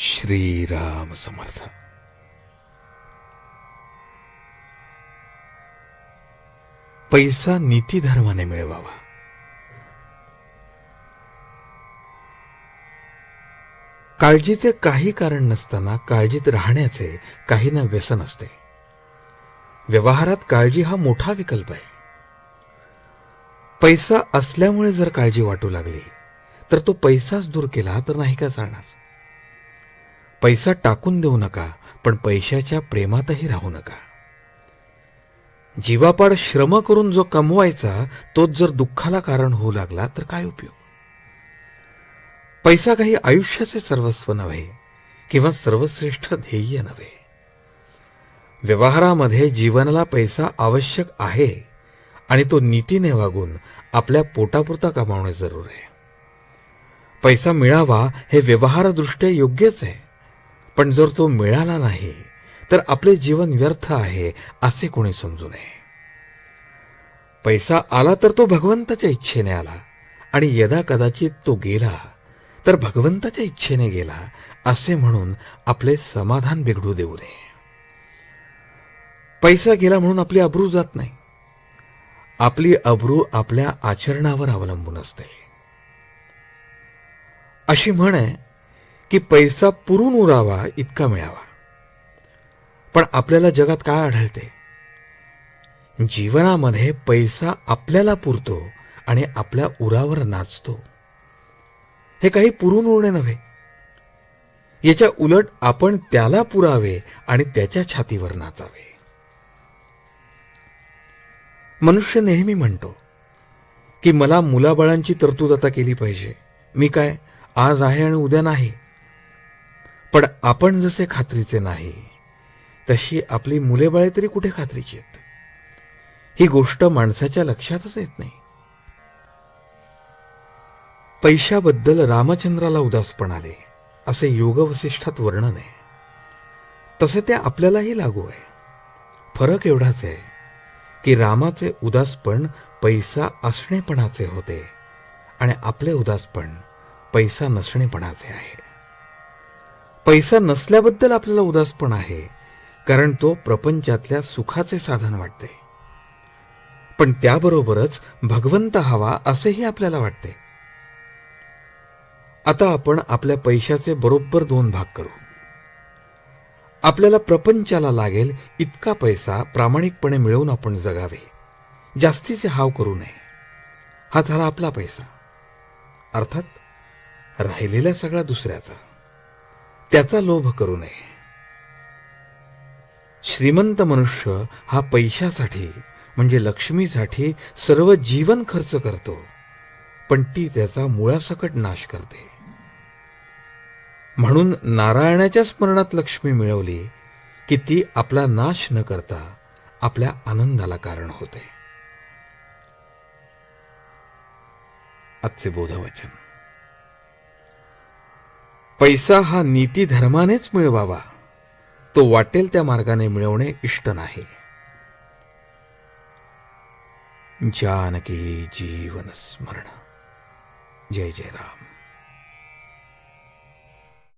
श्रीराम समर्थ. पैसा नीती धर्माने मिळवावा. काळजीचे काही कारण नसताना काळजीत राहण्याचे काही ना व्यसन असते. व्यवहारात काळजी हा मोठा विकल्प आहे. पैसा असल्यामुळे जर काळजी वाटू लागली तर तो पैसाच दूर केला तर नाही का चालणार? पैसा टाकून देऊ नका पण पैशाच्या प्रेमातही राहू नका. जीवापाड श्रम करून जो कमवायचा तोच जर दुःखाला कारण होऊ लागला तर काय उपयोग? पैसा काही आयुष्याचे सर्वस्व नव्हे किंवा सर्वश्रेष्ठ ध्येय नव्हे. व्यवहारामध्ये जीवनाला पैसा आवश्यक आहे आणि तो नीतीने वागून आपल्या पोटापुरता कमावणे जरूर आहे. पैसा मिळावा हे व्यवहारदृष्ट्या योग्यच आहे. पण जर तो मिळाला नाही तर आपले जीवन व्यर्थ आहे असे कोणी समजू नये. पैसा आला तर तो भगवंताच्या इच्छेने आला आणि यदा कदाचित तो गेला तर भगवंताच्या इच्छेने गेला असे म्हणून आपले समाधान बिघडू देऊ नये. पैसा गेला म्हणून आपली अब्रू जात नाही. आपली अब्रू आपल्या आचरणावर अवलंबून असते. अशी म्हण आहे की पैसा पुरून उरावा इतका मिळावा. पण आपल्याला जगात काय आढळते? जीवनामध्ये पैसा आपल्याला पुरतो आणि आपल्या उरावर नाचतो. हे काही पुरून उरणे नव्हे. याच्या उलट आपण त्याला पुरावे आणि त्याच्या छातीवर नाचावे. मनुष्य नेहमी म्हणतो की मला मुलाबाळांची तरतूद आता केली पाहिजे. मी काय आज आहे आणि उद्या नाही? पण आपण जसे खात्रीचे नाही तशी आपली मुले बाळे तरी कुठे खात्रीची आहेत? ही गोष्ट माणसाच्या लक्षातच येत नाही. पैशाबद्दल रामचंद्राला उदासपण आले असे योगवसिष्ठात वर्णन आहे. तसे ते आपल्यालाही लागू आहे. फरक एवढाच आहे की रामाचे उदासपण पैसा असणेपणाचे होते आणि आपले उदासपण पैसा नसणेपणाचे आहे. पैसा नसल्याबद्दल आपल्याला उदासपण आहे कारण तो प्रपंचातल्या सुखाचे साधन वाटते. पण त्याबरोबरच भगवंत हवा असेही आपल्याला वाटते. आता आपण आपल्या पैशाचे बरोबर दोन भाग करू. आपल्याला प्रपंचाला लागेल इतका पैसा प्रामाणिकपणे मिळवून आपण जगावे. जास्तीचे हाव करू नये. हा झाला आपला पैसा. अर्थात राहिलेला सगळा दुसऱ्याचा. त्याचा लोभ करू नये. श्रीमंत मनुष्य हा पैशासाठी म्हणजे लक्ष्मीसाठी सर्व जीवन खर्च करतो पण ती त्याचा मुळासकट नाश करते. म्हणून नारायणाच्या स्मरणात लक्ष्मी मिळवली की ती आपला नाश न करता आपल्या आनंदाला कारण होते. आजचे बोधवचन. पैसा हा नीती धर्मानेच मिळवावा. तो वाटेल त्या मार्गाने मिळवणे इष्ट नाही. जानकी जीवन स्मरण. जय जय राम.